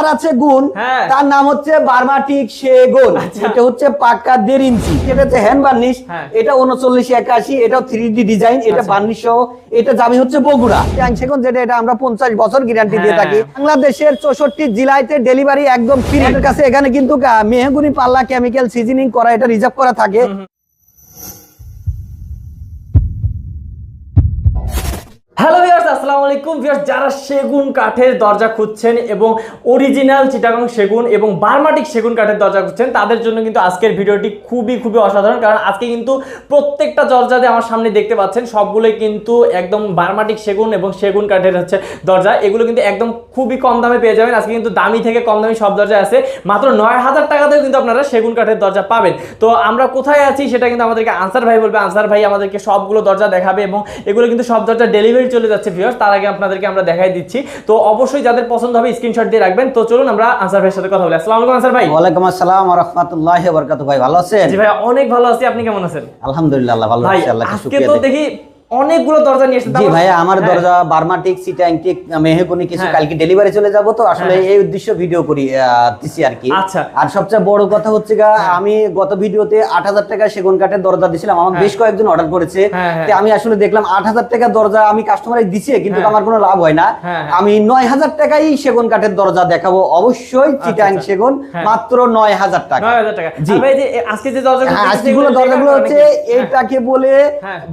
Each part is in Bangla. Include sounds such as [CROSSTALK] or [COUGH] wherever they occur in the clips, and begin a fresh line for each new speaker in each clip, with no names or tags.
আর আছে গুণ
হ্যাঁ।
তার নাম হচ্ছে বার্মাটিক সেগুন
আচ্ছা।
এটা হচ্ছে পাক্কা দেড় ইঞ্চি এটা হচ্ছে হ্যান্ড বার্নিশ
হ্যাঁ।
এটা উনচল্লিশ একাশি এটা থ্রি ডি ডিজাইন এটা। বার্নিশ সহ এটা দামি হচ্ছে বগুড়া সেগুন যেটা এটা আমরা পঞ্চাশ বছর গ্যারান্টি দিয়ে
হ্যাঁ।
থাকি বাংলাদেশের চৌষট্টি জেলাতে ডেলিভারি একদম ফ্রি কাছে এখানে কিন্তু মেহগুনি পাল্লা কেমিক্যাল সিজনিং করা এটা রিজার্ভ করা থাকে
হ্যালো ভিউয়ার্স আসসালামু আলাইকুম ভিউয়ার্স, যারা সেগুন কাঠের দরজা খুঁজছেন এবং অরিজিনাল চিটাগাং সেগুন এবং বার্মাটিক সেগুন কাঠের দরজা খুঁজছেন, তাদের জন্য কিন্তু আজকের ভিডিওটি খুবই খুবই অসাধারণ। কারণ আজকে কিন্তু প্রত্যেকটা দরজাতে আমার সামনে দেখতে পাচ্ছেন, সবগুলোই কিন্তু একদম বার্মাটিক সেগুন এবং সেগুন কাঠের হচ্ছে দরজা। এগুলো কিন্তু একদম খুবই কম দামে পেয়ে যাবেন। আজকে কিন্তু দামি থেকে কম দামি সব দরজা আছে। মাত্র নয় হাজার টাকাতেও কিন্তু আপনারা সেগুন কাঠের দরজা পাবেন। তো আমরা কোথায় আছি সেটা কিন্তু আমাদেরকে আনসার ভাই বলবে। আনসার ভাই আমাদেরকে সবগুলো দরজা দেখাবে এবং এগুলো কিন্তু সব দরজা ডেলিভারি চলে যাচ্ছে ভিউয়ার্স। তার আগে আপনাদেরকে আমরা দেখাই দিচ্ছি। তো অবশ্যই যাদের পছন্দ হবে স্ক্রিনশট দিয়ে রাখবেন। তো চলুন আমরা আনসার ভাইয়ের সাথে কথা বলি। আসসালামু আলাইকুম আনসার ভাই।
ওয়ালাইকুম আসসালাম ওয়া রাহমাতুল্লাহি ওয়া বারাকাতুহু। ভাই ভালো আছেন?
জি ভাই অনেক ভালো আছি। আপনি কেমন আছেন?
আলহামদুলিল্লাহ আল্লাহ ভালো আছি
আল্লাহর
শুকরিয়া
আজকে
তো
দেখি অনেকগুলো দরজা নিয়ে এসেছেন
জি ভাইয়া আমার
হ্যাঁ।
দরজা বার্মাটিক সিটাংটিক মেহেগুনি কিছু
হ্যাঁ।
কালকে ডেলিভারি চলে যাব তো আসলে
হ্যাঁ।
এই উদ্দেশ্য ভিডিও করি দিছি আর কি
আচ্ছা।
আর সবচেয়ে বড় কথা হচ্ছে গা আমি গত ভিডিওতে আট হাজার টাকা সেগুন কাঠের দরজা দিছিলাম আমার। বেশ কয়েকজন অর্ডার করেছে। তো আমি আসলে দেখলাম আট হাজার টাকা দরজা আমি কাস্টমারে দিছি কিন্তু। আমার কোনো লাভ হয় না। আমি নয় হাজার টাকাই সেগুন কাঠের দরজা দেখাবো অবশ্যই চিটাং
আচ্ছা।
সেগুন। মাত্র নয় হাজার টাকা
নয় হাজার টাকা
জি।
ভাই যে আজকে যে দরজাগুলো
আজকেগুলো দরজাগুলো হচ্ছে। এইটাকে বলে।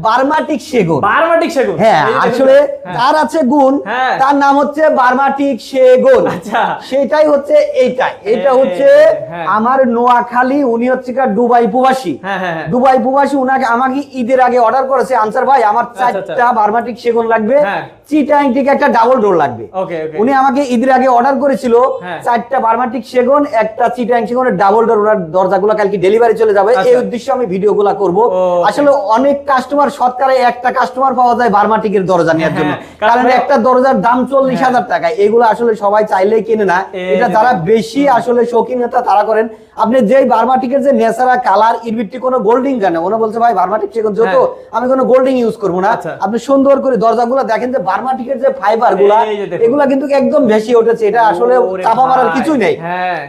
বার্মাটিক সেগুন
বার্মাটিক সেগুন
হ্যাঁ আসলে
হ্যাঁ।
তার আছে গুণ
হ্যাঁ।
তার নাম হচ্ছে বার্মাটিক সেগুন
আচ্ছা।
সেটাই হচ্ছে এইটাই এটা হচ্ছে
হ্যাঁ।
আমার নোয়াখালী উনি হচ্ছে দুবাই প্রবাসী। দুবাই প্রবাসী উনাকে আমাকে ঈদের আগে অর্ডার করেছে আনসার ভাই আমার
আচ্ছা, আচ্ছা।
চারটা বার্মাটিক সেগুন লাগবে। চিটাং থেকে একটা ডাবল ডোর লাগবে উনি আমাকে ঈদের আগে অর্ডার করেছিল। চারটা বার্মাটিক সেগুন একটা চিটাং সেগুনের ডাবল ডোর ওনার দরজাগুলো কালকে ডেলিভারি চলে যাবে
আচ্ছা।
এই উদ্দেশ্যে আমি ভিডিওগুলো করব
Okay.
আসলে অনেক কাস্টমার শতকরা একটা কাস্টমার পাওয়া যায় বার্মাটিকের দরজা নেওয়ার জন্য।
হ্যাঁ, কারণ
একটা দরজার দাম চল্লিশ হাজার টাকা এগুলো আসলে সবাই চাইলেই কিনে না। এটা যারা বেশি আসলে শৌখিনতা তারা করেন। আপনি যেই বার্মাটিকের যে নেসারা কালার ভিত্তি কোনো গোল্ডিং কেন ওনা বলছে ভাই বার্মাটিক সেগুন যেহেতু আমি কোনো গোল্ডিং ইউজ করব না।
আচ্ছা।
আপনি সুন্দর করে দরজাগুলো দেখেন যে বার্মাটিকের যে
ফাইবারগুলা
এগুলা কিন্তু একদম বেশি উঠেছে। এটা আসলে চাপা মারার কিছুই নেই।
হ্যাঁ।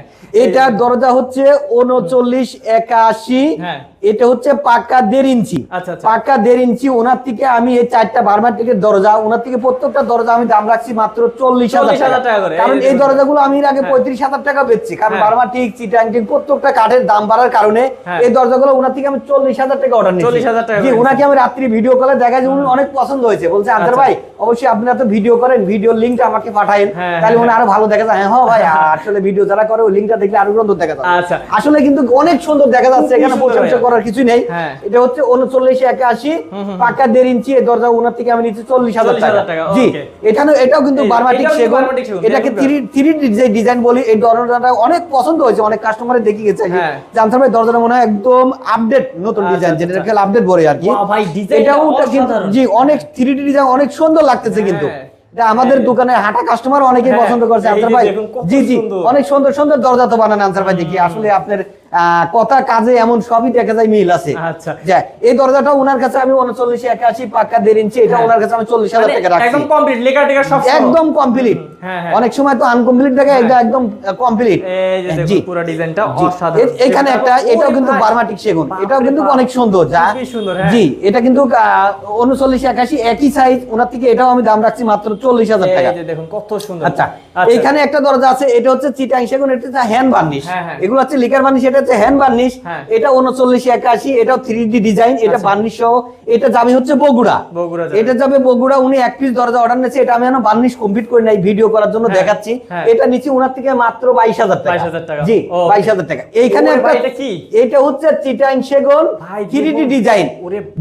এটার দরজা হচ্ছে উনচল্লিশ একাশি।
হ্যাঁ।
এটা হচ্ছে পাক্কা দেড় ইঞ্চি
আচ্ছা, আচ্ছা।
পাক্কা দেড় ইঞ্চি ওনার থেকে আমি এই চারটা বার্মাটিকের দরজা ওনার থেকে প্রত্যেকটা দরজা আমি দাম রাখছি মাত্র চল্লিশ হাজার
টাকা
কারণ
এই
দরজাগুলো আমি আগে
হ্যাঁ।
পঁয়ত্রিশ হাজার টাকা বেচছি কারণ
হ্যাঁ।
বার্মাটিক চিটাংটিক প্রত্যেকটা কাঠের দাম বাড়ার কারণে
হ্যাঁ।
এই দরজাগুলো ওনার থেকে আমি চল্লিশ হাজার টাকা অর্ডার নিয়েছি
40,000 টাকা
জি ওনাকে আমি রাত্রি ভিডিও কলে দেখা যায় উনি অনেক পছন্দ হয়েছে বলছে আন্তর
আচ্ছা।
ভাই অবশ্যই আপনারা তো ভিডিও করেন ভিডিওর লিঙ্কটা আমাকে পাঠায়েন তাহলে উনি আরও ভালো দেখা যায় হ্যাঁ ভাই [LAUGHS] আসলে ভিডিও যারা করে ওই লিঙ্কটা দেখলে আরও সুন্দর দেখা যাবে
আচ্ছা।
আসলে কিন্তু অনেক সুন্দর দেখা যাচ্ছে এখানে প্রশংসা। করার কিছু নেই।
হ্যাঁ।
এটা হচ্ছে উনচল্লিশ একাশি পাকা দেড় ইঞ্চি এই দরজা ওনার থেকে আমি নিচ্ছি চল্লিশ হাজার টাকা। জি. এখানে এটাও কিন্তু বার্মাটিক সেগুন। এটাকে থ্রি থ্রি যে ডিজাইন বলি এই দরজাটা অনেক পছন্দ হয়েছে অনেক কাস্টমারে দেখি গেছে
হ্যাঁ।
জানতাম দরজাটা মনে হয় একদম আপডেট নতুন ডিজাইন যেটা
আচ্ছা।
আপডেট বলে আর কি। এটাও কিন্তু জি অনেক থ্রি ডিজাইন অনেক সুন্দর লাগতেছে কিন্তু।
হ্যাঁ।
আমাদের দোকানে হাঁটা কাস্টমার অনেকেই পছন্দ করছে। আনসার ভাই জি জি অনেক সুন্দর সুন্দর দরজা তো বানান আনসার ভাই দেখি। আসলে আপনার কথা কাজে এমন সবই দেখা যায় মিল আছে।
আচ্ছা।
এই দরজাটা ওনার কাছে আমি উনচল্লিশ একাশি পাক্কা দেড় ইঞ্চি এটা
হ্যাঁ।
ওনার কাছে আমি চল্লিশ হাজার
মানে
টাকা রাখছি।
একদম কমপ্লিট লেখা টেখা সব
একদম কমপ্লিট
হ্যাঁ, হ্যাঁ।
অনেক সময় তো আনকমপ্লিট থাকে এটা একদম কমপ্লিট
দেখুন পুরো ডিজাইনটা অসাধারণ।
এখানে একটা এটাও কিন্তু বার্মাটিক সেগুন। এটাও কিন্তু অনেক সুন্দর যা।
সুন্দর।
জি এটা কিন্তু উনচল্লিশ একাশি একই সাইজ ওনার থেকে এটাও আমি দাম রাখছি মাত্র চল্লিশ হাজার টাকা।
দেখুন কত সুন্দর।
আচ্ছা
আচ্ছা।
এখানে একটা দরজা আছে এটা হচ্ছে চিটাং সেগুন এটা হ্যান্ড বার্নিশ। এগুলো হচ্ছে লিকার বার্নিশ এটা হচ্ছে হ্যান্ড বার্নিশ
হ্যাঁ।
এটা উনচল্লিশ একাশি এটাও থ্রি ডি ডিজাইন এটা
আচ্ছা।
বার্নিশ সহ এটা যাবে হচ্ছে বগুড়া
বগুড়া
এটা যাবে বগুড়া উনি এক পিস দরজা অর্ডার নিয়েছে এটা আমি এখন বার্নিশ কমপ্লিট করে নাই ভিডিও করার জন্য
হ্যাঁ,
দেখাচ্ছি
হ্যাঁ।
এটা নিচে ওনার থেকে মাত্র বাইশ হাজার টাকা জি বাইশ হাজার টাকা এইখানে একটা
এটা কি?
এটা হচ্ছে চিটাং সেগুন থ্রি ডি ডিজাইন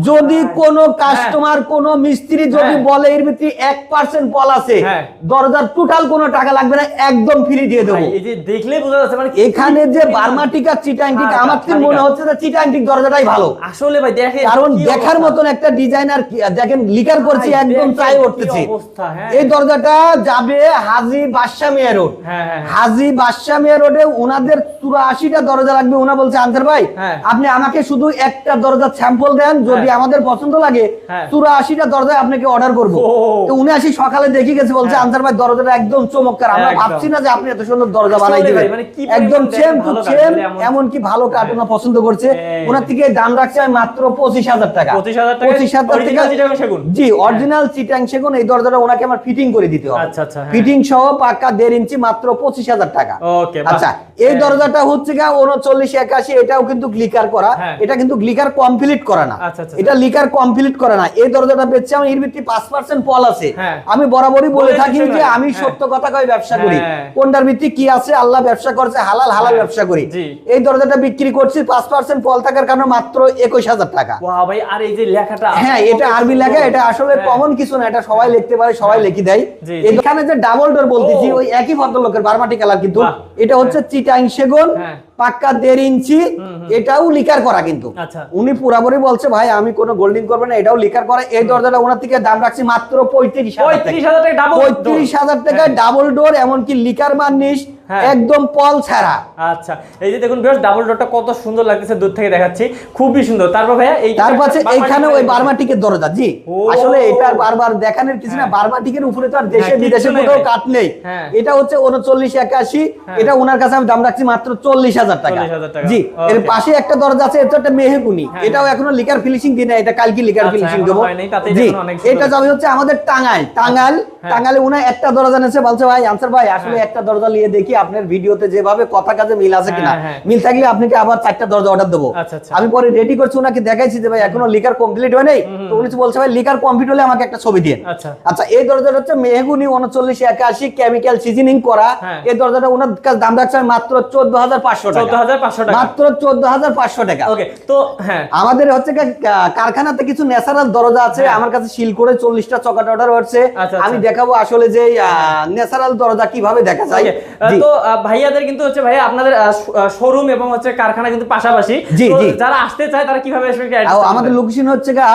যদি। কোনো কাস্টমার কোনো মিস্ত্রি যদি
হ্যাঁ।
বলে এর ভিতরে এক পার্সেন্ট পল আছে
হ্যাঁ।
দরজার টোটাল কোনো টাকা লাগবে না একদম ফ্রি দিয়ে দেবো
দেখলেই বোঝা যাচ্ছে মানে
এখানে যে বার্মাটিকা চিটাং আমার তো মনে হচ্ছে যে চিটাং দরজাটাই ভালো
আসলে ভাই দেখেন
কারণ দেখার মতন একটা ডিজাইনার দেখেন লিকার করছি একদম চাই উঠতেছি
হ্যাঁ।
এই দরজাটা যাবে হাজি বাদশা মিয়া রোড
হ্যাঁ, হ্যাঁ।
হাজি বাদশা মিয়া রোডে ওনাদের চুরাশিটা দরজা লাগবে ওনা বলছে আনসার ভাই। আপনি আমাকে শুধু একটা দরজার স্যাম্পল দেন যদি। আমাদের পছন্দ লাগে। চুরাশিটা দরজায় আপনাকে অর্ডার করব তো উনি আসি সকালে দেখে গেছে বলছে। আনসার ভাই দরজাটা একদম চমৎকার আমরা ভাবছি না যে আপনি এত সুন্দর দরজা বানাই দিবেন
মানে
একদম সেম টু সেম
এমন-
এমন কি ভালো কাঠ ওনা পছন্দ করছে
হ্যাঁ।
ওনার থেকে দাম রাখছে আমি মাত্র পঁচিশ হাজার টাকা
25,000 টাকা
পঁচিশ হাজার টাকা জি অরিজিনাল চিটাং সেগুন এই দরজাটা ওনাকে আমার ফিটিং করে দিতে হবে
আচ্ছা, আচ্ছা, হ্যাঁ।
ফিটিং সহ পাক্কা দেড় ইঞ্চি মাত্র পঁচিশ হাজার টাকা আচ্ছা এই
হ্যাঁ।
দরজাটা হচ্ছে গা উনচল্লিশ একাশি এটাও কিন্তু গ্লিকার করা
হ্যাঁ।
এটা কিন্তু গ্লিকার কমপ্লিট করা না
আচ্ছা,
এটা লিকার কমপ্লিট করা না এই দরজাটা বেচছে আমার এর ভিত্তি পাঁচ পার্সেন্ট পল আছে
হ্যাঁ।
আমি বরাবরই বলে থাকি যে আমি
হ্যাঁ।
সত্য কথা কই ব্যবসা করি
হ্যাঁ।
কোনটার ভিত্তি কি আছে আল্লাহ ব্যবসা করছে হালাল হালাল
হ্যাঁ।
ব্যবসা করি এই দরজাটা বিক্রি করছি পাঁচ পার্সেন্ট ফল থাকার কারণে মাত্র একুশ হাজার টাকা
ভাই আর এই যে লেখাটা
হ্যাঁ এটা আরবি লেখা এটা আসলে
হ্যাঁ।
কমন কিছু না এটা সবাই লিখতে পারে সবাই লিখি দেয়। এখানে যে ডাবল ডোর বলতেছি ওই একই ভদ্রলোকের বারমাটি কালার কিন্তু এটা হচ্ছে চিটাং সেগুন
হ্যাঁ।
পাক্কা দেড় ইঞ্চি এটাও লিকার করা কিন্তু।
আচ্ছা।
উনি পুরাপুরি বলছে ভাই আমি কোনো গোল্ডিং করব না এটাও লিকার করা। এই দরজাটা ওনার থেকে দাম রাখছি মাত্র পঁয়ত্রিশ
পঁয়ত্রিশ হাজার
টাকায় ডাবল ডোর এমনকি লিকার মার্নিশ
হ্যাঁ।
একদম পল ছাড়া।
আচ্ছা। এই যে দেখুন বেশ ডাবল ডোরটা কত সুন্দর লাগতেছে দূর থেকে দেখাচ্ছি। খুবই সুন্দর। তারপর ভাইয়া এই
তারপর আছে এইখানে ওই বার্মাটিকের দরজা জি। আসলে এটা বারবার দেখানোর কিছু না
হ্যাঁ।
বার্মাটিকের উপরে তো আর দেশে
হ্যাঁ,
বিদেশে কোথাও কাট নেই।
হ্যাঁ।
এটা হচ্ছে উনচল্লিশ একাশি।
হ্যাঁ।
এটা ওনার কাছে আমি দাম রাখছি মাত্র চল্লিশ হাজার
40,000 টাকা।
জি এর পাশে একটা দরজা আছে এটা একটা মেহেগুনি
হ্যাঁ,
এটাও
হ্যাঁ।
এখনও লিকার ফিনিশিং দিই না এটা কালকে লিকার
আচ্ছা,
ফিনিশিং দেবো জি। এটা যাবে হচ্ছে আমাদের টাঙ্গাইল টাঙ্গাইল
হ্যাঁ।
উনি একটা দরজা নিয়েছে বলছে ভাই আনসার ভাই আসলে
হ্যাঁ।
একটা দরজা নিয়ে দেখি আপনার ভিডিওতে যেভাবে কথা কাজে মিল আছে কিনা
হ্যাঁ, হ্যাঁ।
মিল থাকলে আপনাকে আবার চারটা দরজা অর্ডার দেবো
আচ্ছা, আচ্ছা।
আমি পরে রেডি করছি ওনাকে দেখাইছি যে ভাই এখনও লিকার কমপ্লিট হয় নাই তো উনি বলছে ভাই লিকার কমপ্লিট হলে আমাকে একটা ছবি দিন আচ্ছা। এই দরজাটা হচ্ছে মেহগুনি উনচল্লিশ একাশি কেমিক্যাল সিজনিং করা
হ্যাঁ।
এই দরজাটা ওনার দাম রাখছে মাত্র চোদ্দ হাজার পাঁচশো টাকা
14,500 টাকা।
মাত্র চোদ্দ হাজার পাঁচশো টাকা
ওকে তো হ্যাঁ
আমাদের হচ্ছে কারখানাতে কিছু ন্যাচারাল দরজা আছে
হ্যাঁ।
আমার কাছে সিল করে চল্লিশটা চকাট অর্ডার হচ্ছে
আচ্ছা, আচ্ছা।
আমি দেখাবো আসলে যে ন্যাচারাল দরজা কীভাবে দেখা যায়।
তো ভাইয়াদের কিন্তু হচ্ছে ভাইয়া আপনাদের শোরুম এবং হচ্ছে কারখানা কিন্তু পাশাপাশি। যারা আসতে চায় তারা কীভাবে আসবে
আমাদের। লোকেশন হচ্ছে গা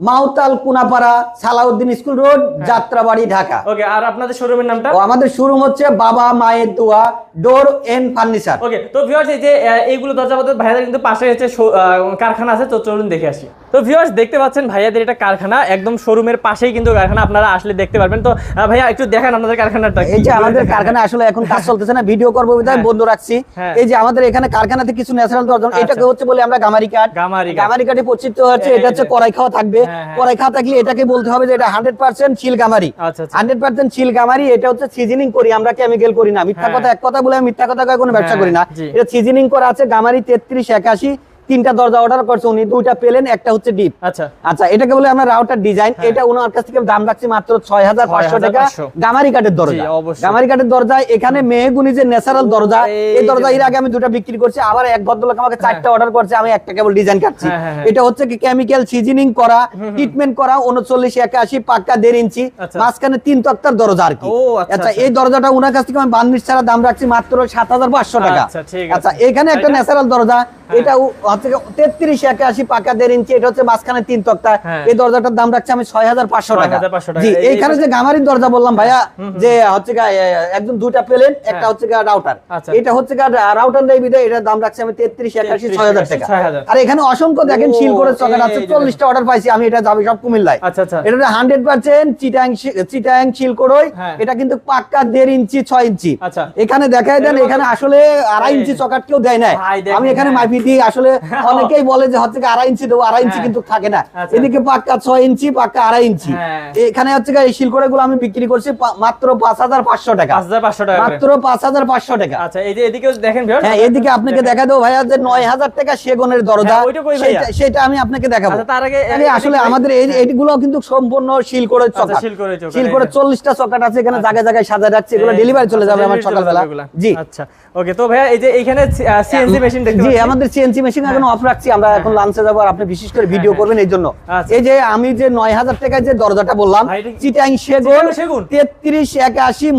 মাউতাল কুনাপাড়া সালাউদ্দিন স্কুল রোড
হ্যাঁ।
যাত্রাবাড়ি ঢাকা।
ওকে আর আপনাদের শোরুমের নামটা?
ও আমাদের শোরুম হচ্ছে বাবা মায়ের দোয়া ডোর এন্ড ফার্নিচার
ওকে তো ভিউয়ার্স এই যে এইগুলো দরজাপত্র ভাইয়াদের কিন্তু পাশে হচ্ছে কারখানা আছে তো চলুন দেখে আসি। তো ভিউয়ার্স দেখতে পাচ্ছেন ভাইয়াদের এটা কারখানা একদম শোরুমের পাশেই কিন্তু কারখানা আপনারা আসলে দেখতে পারবেন তো ভাইয়া একটু দেখেন আপনাদের কারখানাটা
এই যে আমাদের কারখানা আসলে এখন কাজ চলতেছে না ভিডিও করব বিধায়
হ্যাঁ।
বন্ধ রাখছি
হ্যাঁ।
এই যে আমাদের এখানে কারখানাতে কিছু ন্যাচারাল দরজা
আচ্ছা।
এটাকে হচ্ছে বলে আমরা গামারি কাঠ
গামারি
গামারি কাঠে পরিচিত হচ্ছে এটা হচ্ছে। কড়াই খাওয়া থাকবে
হ্যাঁ, হ্যাঁ।
কড়াই খাওয়া থাকলে এটাকে বলতে হবে যে এটা হান্ড্রেড পার্সেন্ট শিল গামারি
আচ্ছা, আচ্ছা।
হান্ড্রেড পার্সেন্ট শিল গামারি এটা হচ্ছে সিজনিং করি আমরা কেমিক্যাল করি না মিথ্যা
হ্যাঁ।
কথা এক কথা বলে আমি মিথ্যা কথা কোনো ব্যবসা
হ্যাঁ,
করি না। এটা সিজনিং করা আছে গামারি তেত্রিশ একাশি তিনটা দরজা অর্ডার করছে উনি দুইটা পেলেন একটা হচ্ছে ডিপ
আচ্ছা।
আচ্ছা এটাকে বলে আমরা রাউটার ডিজাইন
হ্যাঁ।
এটা ওনার কাছ থেকে দাম রাখছি মাত্র ছয় হাজার পাঁচশো টাকা। গামারি কাঠের দরজা। গামারি কাঠের দরজা এখানে মেহগুনি যে ন্যাচারাল দরজা
এই
দরজা এর আগে আমি দুটো বিক্রি করছি আবার এক ভদ্রলোক আমাকে চারটা অর্ডার করছে আমি একটা কেবল ডিজাইন কাটছি।
হ্যাঁ, হ্যাঁ, হ্যাঁ।
এটা হচ্ছে কি কেমিক্যাল সিজনিং করা ট্রিটমেন্ট করা উনচল্লিশ একাশি পাক্কা দেড় ইঞ্চি
আচ্ছা।
মাঝখানে তিন তক্তার দরজা আর কি।
আচ্ছা,
আচ্ছা
আচ্ছা।
এই দরজাটা ওনার কাছ থেকে আমি বান্নিশ ছাড়া দাম রাখছি মাত্র সাত হাজার পাঁচশো টাকা।
আচ্ছা।
আচ্ছা এখানে একটা ন্যাচারাল দরজা এটা হচ্ছে তেত্রিশ একাশি পাকা দেড় ইঞ্চি এটা হচ্ছে মাঝখানে তিন তক্তা।
হ্যাঁ।
এই দরজাটার দাম রাখছে আমি ছয় হাজার পাঁচশো টাকা। জি এইখানে যে গামারির দরজা বললাম ভাইয়া যে হচ্ছে একদম দুইটা প্লেন একটা হচ্ছে রাউটার।
আচ্ছা।
এটা হচ্ছে রাউটার নেই বিদে এটার দাম রাখছে আমি তেত্রিশ একাশি ছয় হাজার টাকা। আর এখানে অসংখ্য দেখেন শিল করে চকেট আছে চল্লিশটা অর্ডার পাইছি আমি এটা যাবে সব কুমিল্লায়।
আচ্ছা, আচ্ছা।
এটা হান্ড্রেড পার্সেন্ট চিটাং চিটাং শিল করোই।
হ্যাঁ।
এটা কিন্তু পাক্কা দেড় ইঞ্চি ছয় ইঞ্চি। এখানে দেখাই দেন এখানে আসলে আড়াই ইঞ্চি চকাট কেউ দেয় না আমি এখানে
হ্যাঁ।
দিই আসলে [LAUGHS] অনেকেই বলে যে হচ্ছে আড়াই ইঞ্চি দেবো আড়াই ইঞ্চি
হ্যাঁ।
কিন্তু থাকে না।
আচ্ছা।
এদিকে পাক্কা ছয় ইঞ্চি পাক্কা আড়াই ইঞ্চি।
হ্যাঁ।
এখানে হচ্ছে এই শিলকড়ে গুলো আমি বিক্রি করছি মাত্র পাঁচ হাজার পাঁচশো টাকা। মাত্র পাঁচ হাজার পাঁচশো টাকা।
আচ্ছা এই যে এদিকে দেখেন
হ্যাঁ এদিকে আপনাকে দেখা দেবো ভাইয়া যে নয় হাজার টাকা সেগুনের দরজা।
হ্যাঁ, ভাইয়া?
সেটা- আমি আপনাকে দেখাবো।
আচ্ছা, তার আগে
আসলে আমাদের এই এইগুলো কিন্তু সম্পূর্ণ শিল করে চকাট
শিল করে চকাট,
শিল
এই
চল্লিশটা চকাট আছে এখানে জায়গায় জায়গায় সাজা যাচ্ছে এগুলো ডেলিভারি চলে
আচ্ছা,
যাবে আমার সকালবেলা। জি।
আচ্ছা। ওকে তো ভাইয়া এই যে সিএনসি মেশিন দেখতে
জি আমাদের সিএনসি মেশিন এখন অফ রাখছি আমরা এখন লাঞ্চে যাব আর আপনি বিশেষ করে ভিডিও
হ্যাঁ।
করবেন এই জন্য
আচ্ছা।
এই যে আমি যে নয় হাজার টাকায় যে দরজাটা বললাম চিটাং সেগুন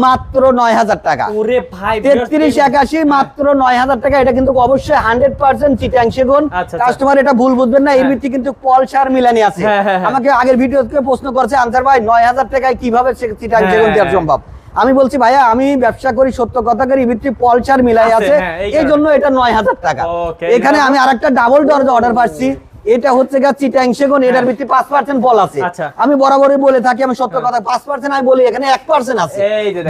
মাত্র নয় হাজার টাকা
ওরে ভাই
মাত্র নয় হাজার টাকা এটা কিন্তু অবশ্যই হান্ড্রেড পার্সেন্ট চিটাং সেগুন
আচ্ছা, আচ্ছা।
কাস্টমার এটা ভুল বুঝবেন না এর
হ্যাঁ।
ভিত্তি কিন্তু পলসার মিলানি আছে
হ্যাঁ, হ্যাঁ, হ্যাঁ।
আমাকে আগের ভিডিওতে প্রশ্ন করছে আনসার ভাই নয় হাজার টাকায় কীভাবে চিটাং
হ্যাঁ,
সেগুন দেওয়া
হ্যাঁ।
সম্ভব আমি বলছি ভাইয়া আমি ব্যবসা করি সত্য কথা করি ভিত্তি পলসার মিলাই
আছে, হ্যাঁ, এই
জন্য এটা নয় হাজার টাকা। এখানে আমি আরেকটা ডাবল দরজা অর্ডার পাচ্ছি। এটা হচ্ছে গা চিটাং সেগুন এটার ভিত্তি পাঁচ পার্সেন্ট বল আছে।
আচ্ছা।
আমি বরাবরই বলে থাকি আমি সত্য কথা পাঁচ পার্সেন্ট আমি বলি এখানে এক পার্সেন্ট আছে।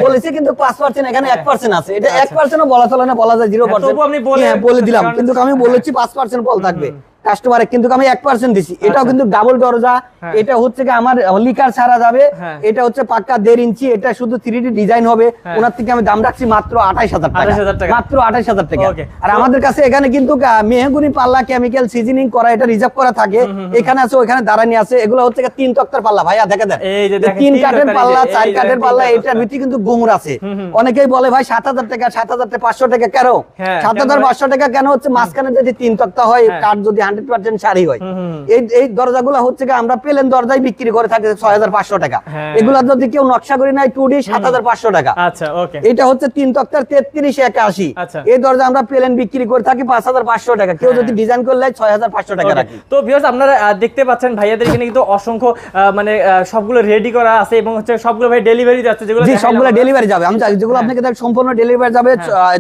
বলেছি কিন্তু পাঁচ পার্সেন্ট এখানে এক পার্সেন্ট আছে। এটা এক পার্সেন্ট বলা চলে না বলা যায় জিরো
হ্যাঁ,
পার্সেন্ট
বলে-
বলে দিলাম। কিন্তু আমি বলেছি পাঁচ পার্সেন্ট বল থাকবে। কাস্টমারে কিন্তু আমি এক পার্সেন্ট দিছি। এটাও
আচ্ছা।
কিন্তু ডাবল দরজা।
হ্যাঁ।
এটা হচ্ছে কি আমার লিকার ছাড়া যাবে।
হ্যাঁ।
এটা হচ্ছে পাক্কা দেড় ইঞ্চি। এটা শুধু থ্রি ডিজাইন হবে।
হ্যাঁ।
ওনার থেকে আমি দাম রাখছি মাত্র আঠাইশ হাজার টাকা। মাত্র আঠাইশ হাজার টাকা। আর আমাদের কাছে এখানে কিন্তু মেহগুনি পাল্লা কেমিক্যাল সিজনিং করা এটা রিজার্ভ করা থাকে। এখানে আছে ওখানে দাঁড়ানি আছে। এগুলো হচ্ছে তিন তক্তার পাল্লা ভাইয়া দেখে দেন। তিন কাঠের পাল্লা চার কাঠের পাল্লা এটার ভিত্তি কিন্তু গুমর আছে। অনেকেই বলে ভাই সাত হাজার টাকা সাত হাজার পাঁচশো টাকা পাঁচশো টাকা কেন? সাত হাজার পাঁচশো টাকা কেন হচ্ছে? মাঝখানে যদি তিন তক্তা হয়
হ্যাঁ।
কাঠ যদি হান্ড্রেড পার্সেন্ট শাড়ি হয়।
হুম, হুম।
এই এই দরজাগুলো হচ্ছে আমরা প্লেন দরজায় বিক্রি করে থাকি ছয় হাজার পাঁচশো টাকা।
হ্যাঁ।
এগুলা যদি কেউ নকশা করে নেয় টু ডি সাত হাজার পাঁচশো টাকা।
আচ্ছা
এটা হচ্ছে তিন তক্তার তেত্রিশ একাশি।
আচ্ছা।
এই দরজা আমরা প্লেন বিক্রি করে থাকি পাঁচ হাজার পাঁচশো টাকা। কেউ যদি ডিজাইন করলে ছয় হাজার পাঁচশো টাকা রাখি।
তো ভিউয়ার্স আপনারা দেখতে পাচ্ছেন ভাইয়াদের এখানে কিন্তু অসংখ্য মানে সবগুলো রেডি করা আছে এবং হচ্ছে সবগুলো ভাই ডেলিভারি যাচ্ছে যেগুলো
সবগুলো ডেলিভারি যাবে। আমি যেগুলো
হ্যাঁ।
আপনাকে সম্পূর্ণ ডেলিভারি যাবে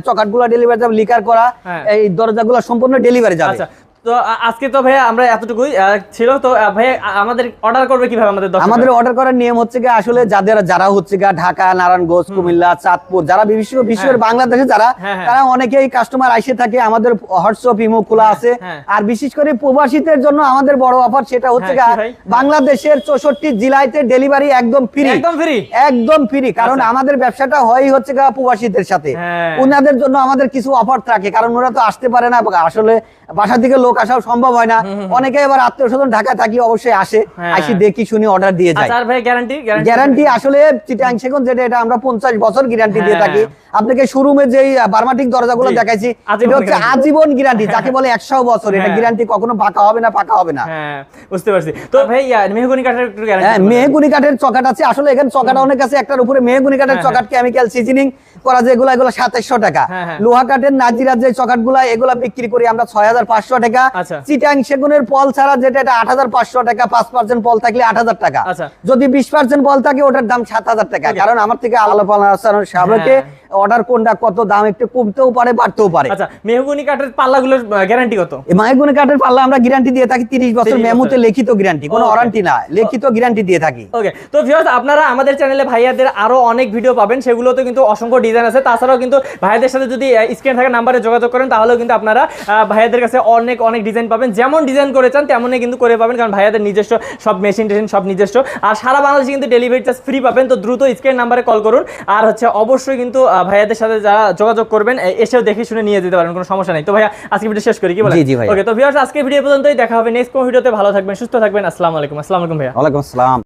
চকাটগুলো ডেলিভারি যাবে লিকার করা
হ্যাঁ।
এই দরজাগুলো সম্পূর্ণ ডেলিভারি যাবে।
আচ্ছা। তো আজকে তো ভাইয়া আমরা এতটুকুই ছিল তো আ- আমাদের অর্ডার করবে কীভাবে আমাদের?
আমাদের অর্ডার করার নিয়ম হচ্ছে গিয়ে আসলে যাদের যারা হচ্ছে গিয়ে ঢাকা নারায়ণগঞ্জ কুমিল্লা চাঁদপুর যারা বিশ্ব বিশ্বের
হ্যাঁ।
বাংলাদেশে যারা
হ্যাঁ, হ্যাঁ।
তারা অনেকেই কাস্টমার আইসে থাকে আমাদের হোয়াটসঅ্যাপ ইমো খোলা আছে। আর বিশেষ করে প্রবাসীদের জন্য আমাদের বড় অফার সেটা হচ্ছে
কি
বাংলাদেশের চৌষট্টি জেলাতে ডেলিভারি একদম ফ্রি
একদম ফ্রি
একদম ফ্রি কারণ
আচ্ছা।
আমাদের ব্যবসাটা হয় হচ্ছে গা প্রবাসীদের সাথে। ওনাদের জন্য আমাদের কিছু অফার থাকে কারণ ওরা তো আসতে পারে না আসলে বাসা থেকে লোক আসাও সম্ভব হয় না। অনেকে এবার আত্মীয় স্বজন ঢাকা থাকি অবশ্যই আসে।
হ্যাঁ।
আসি দেখি শুনি অর্ডার দিয়ে যায়
আচ্ছা ভাই গ্যারান্টি
গ্যারান্টি আসলে চিটাং সেগুন যেটা এটা আমরা পঞ্চাশ বছর গ্যারান্টি দিয়ে
হ্যাঁ।
থাকি। আপনাকে শোরুমে যে বার্মাটিক দরজাগুলো দেখাইছি
আজীবন
এটা হচ্ছে আজীবন গ্যারান্টি [LAUGHS] যাকে বলে একশো বছর। এটা
হ্যাঁ।
গ্যারান্টি কখনো পাকা হবে না পাকা হবে না।
হ্যাঁ বুঝতে পারছি। তো ভাই মেহগনি কাঠের
হ্যাঁ মেহগুনি কাঠের চকাট আছে। আসলে এখানে চকাটা অনেক আছে একটার উপরে মেহগুনি কাঠের
হ্যাঁ,
চকাট কেমিক্যাল সিজনিং করা যে এগুলো এগুলো সাতাইশশো টাকা
হ্যাঁ, হ্যাঁ।
লোহা কাঠের নাজিরা যে চকাটগুলা এগুলা বিক্রি করি আমরা ছয় হাজার পাঁচশো টাকা
আচ্ছা।
চিটাং সেগুনের পল ছাড়া যেটা এটা আট হাজার পাঁচশো টাকা পাঁচ পার্সেন্ট পল থাকলে আট হাজার টাকা
আচ্ছা।
যদি বিশ পার্সেন্ট পল থাকে ওটার দাম সাত হাজার টাকা কারণ আমার থেকে আলাপ পালানোর সামনে অর্ডার কোনটা কত দাম একটু কমতেও পারে বাড়তেও পারে।
আচ্ছা মেহগুনি কাঠের পাল্লাগুলোর গ্যারান্টি কত?
মায়ের কাঠের পাল্লা আমরা গ্যারান্টি দিয়ে থাকি তিরিশ বছর
30
মেমুতে লিখিত গ্যারান্টি কোনো. ওয়ারান্টি না লিখিত গ্যারান্টি দিয়ে থাকি।
ওকে তো ভিউয়ার্স আপনারা আমাদের চ্যানেলে ভাইয়াদের আরও অনেক ভিডিও পাবেন সেগুলোতে কিন্তু অসংখ্য ডিজাইন আছে। তাছাড়াও কিন্তু ভাইয়াদের সাথে যদি স্ক্রিন থাকা নাম্বারে যোগাযোগ করেন তাহলেও কিন্তু আপনারা ভাইয়াদের কাছে অনেক অনেক ডিজাইন পাবেন। যেমন ডিজাইন করে চান তেমনই কিন্তু করে পাবেন কারণ ভাইয়াদের নিজস্ব সব মেশিন টেশিন সব নিজস্ব। আর সারা বাংলাদেশে কিন্তু ডেলিভারি চার্জ ফ্রি পাবেন তো দ্রুত স্ক্রিন নাম্বারে কল করুন। আর হচ্ছে অবশ্যই কিন্তু ভাইয়াদের সাথে যারা যোগাযোগ করবেন এসেও দেখে শুনে নিয়ে যেতে পারেন কোনো সমস্যা নেই। তো ভাইয়া আজকে ভিডিও শেষ করি কি বলেন?
জি, জি ভাইয়া।
ওকে তো ভিউয়ার্স আজকে ভিডিও পর্যন্তই দেখা হবে নেক্সট কোন ভিডিওতে ভালো থাকবেন সুস্থ থাকবেন আসসালামু আলাইকুম আসসালামু আলাইকুম ভাইয়া।
ওয়া আলাইকুম আসসালাম।